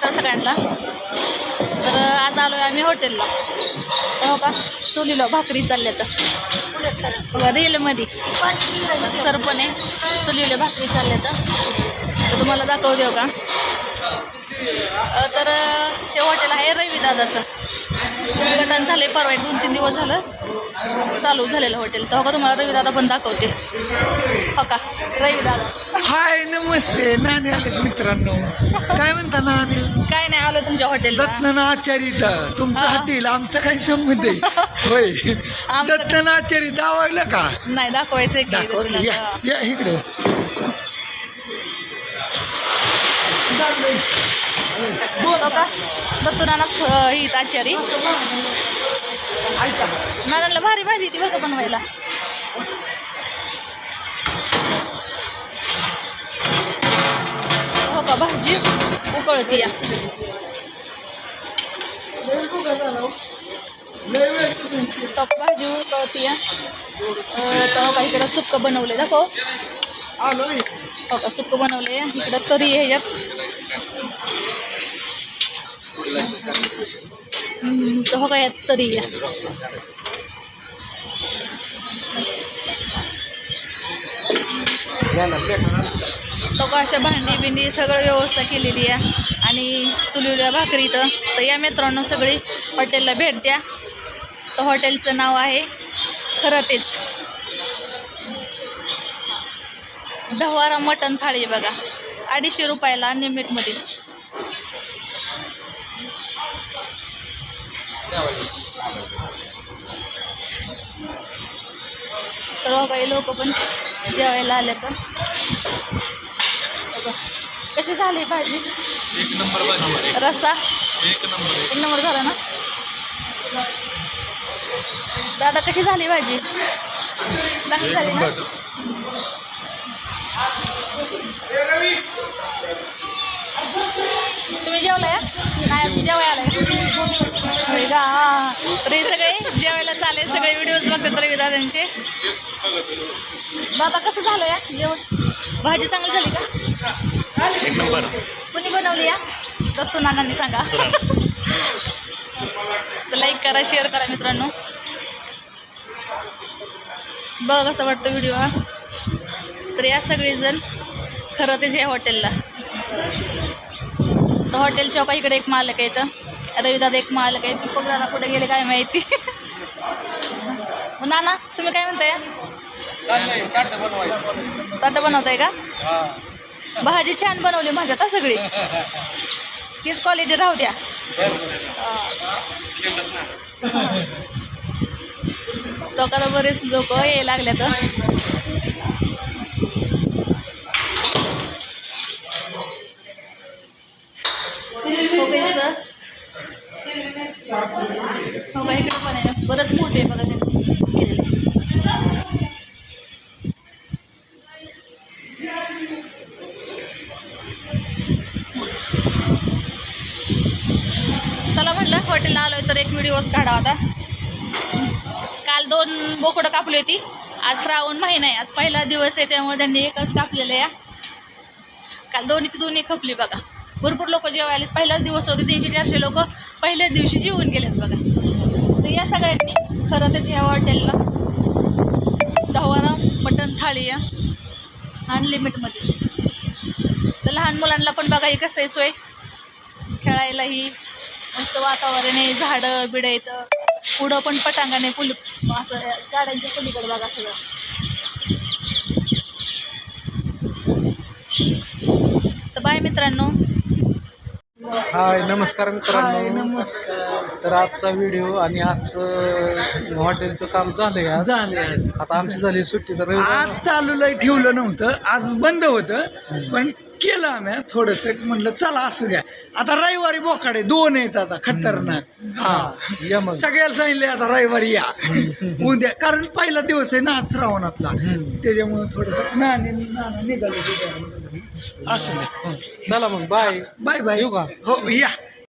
नमस्कार सगळ्यांना. तर आज आलो आहे आम्ही हॉटेलला हो का? चुलीला भाकरी चालल्या तर. बघा रेलमध्ये सर आहे चुलीला भाकरी चालल्या तर. तुम्हाला दाखवू देऊ का? तर ते हॉटेल आहे रवी दादाचं. उद्घाटन झाले परवा एक दोन तीन दिवस झालं. चालू झालेलं हॉटेल तर हो का तुम्हाला रवी दादा पण दाखवते. हो का? रवी दादा. हाय! नमस्ते नाणे आले मित्रांनो. काय म्हणता नाणे काय नाही आलो तुमच्या हॉटेलला दत्तन आचार्य तुमचं. हॉटेल आमचा काही संबंध आहे? होय. दत्तन आचार्य दावायला का? नाही दाखवायचं की दाखव. या या इकडे. हो का दत्तुनानाच ही आचारी. नानाला भारी भाजी ती बरं का बनवायला? हो। का भाजी उकळती या तप भाजी उकळती या अं, तर हो का इकडं सुक्क बनवले दाखव. हो का सुक्क बनवले इकडं तरी आहे ह्याच्यात हम्म, तर हो का यात तरी आहे. तो का अशा भांडी बिंडी सगळं व्यवस्था केलेली आहे. आणि चुलीला भाकरी इथं. तर या मित्रांनो सगळी हॉटेलला भेट द्या. तर हॉटेलचं नाव आहे खरं तेच ढवारा मटण थाळी बघा. अडीचशे रुपयाला अनलिमिटमध्ये तर काही लोक पण जेवायला आले तर. कशी झाली भाजी? एक नंबर भाजी. रस्सा? एक नंबर एक नंबर झाला ना? दादा कशी झाली भाजी? चांगली झाली ना? तुम्ही जेवलाय? नाही अजून जेवाय आलाय. होय का. तर सगळे जेवायला चालेल सगळे व्हिडिओज बघतात रवी दादांचे. दादा कसं झालं या? जेवण? भाजी चांगली झाली का? एक नंबर. कुणी बनवली या? दत्तू नानांनी सांगा. तर लाईक करा शेअर करा मित्रांनो. बघ कसं वाटतं व्हिडिओ हा. तर या सगळेजण खरं तेच या हॉटेलला. तर हॉटेल चौका इकडे एक मालक आहे तर रविदादा एक मालक आहे. दीपक दादा कुठे गेले काय माहिती? मग नाना तुम्ही काय म्हणताय? ताटं बनवताय का? भाजी छान बनवली माझ्यात हा सगळी. तीच क्वालिटी राहू द्या. तो का बरेच लोक यायला लागले तर हो सर. हो का इकडे पण आहे बरंच मोठे आहे बघा हॉटेलला आहे तर एक व्हिडिओच काढा आता. काल दोन बोकडं कापली होती. आज श्रावण महिना आहे. आज पहिला दिवस आहे त्यामुळे त्यांनी एकच कापलेलं आहे. काल दोन्हीची दोन्ही खपली बघा. भरपूर लोक जेवायला पहिलाच दिवस होते. तीनशे चारशे लोक पहिल्याच दिवशी जेवून गेलेत बघा. तर या सगळ्यांनी खरं तर ह्या हॉटेलला. दहावारा मटण थाळी आहे. अनलिमिटमध्ये तर लहान मुलांना पण बघा ही कसं आहे सोय. खेळायलाही मस्त वातावरण आहे झाडं बिडं येतं पुढं पण पटांगण आहे पुल असं गाड्यांच्या पलीकडे बघा सगळं. तर बाय मित्रांनो. हाय नमस्कार हाय मित्रांनो नमस्कार. तर आजचा व्हिडिओ आणि आजचं हॉटेलचं काम झालंय आज. झाले आज. आता आमची झाली सुट्टी तर रविवार आज चालू लय ठेवलं नव्हतं. आज बंद होतं पण केलं आम्ही थोडस. म्हणलं चला असू द्या. आता रविवारी बोकाडे दोन आहेत आता खतरनाक. हा. या मग. सगळ्याला सांगितले आता रविवारी या. उद्या कारण पहिला दिवस आहे ना आज श्रावणातला. त्याच्यामुळे थोडस नाणे नाणं निघाले. असू द्या. चला मग बाय बाय बाय येऊ का? हो या.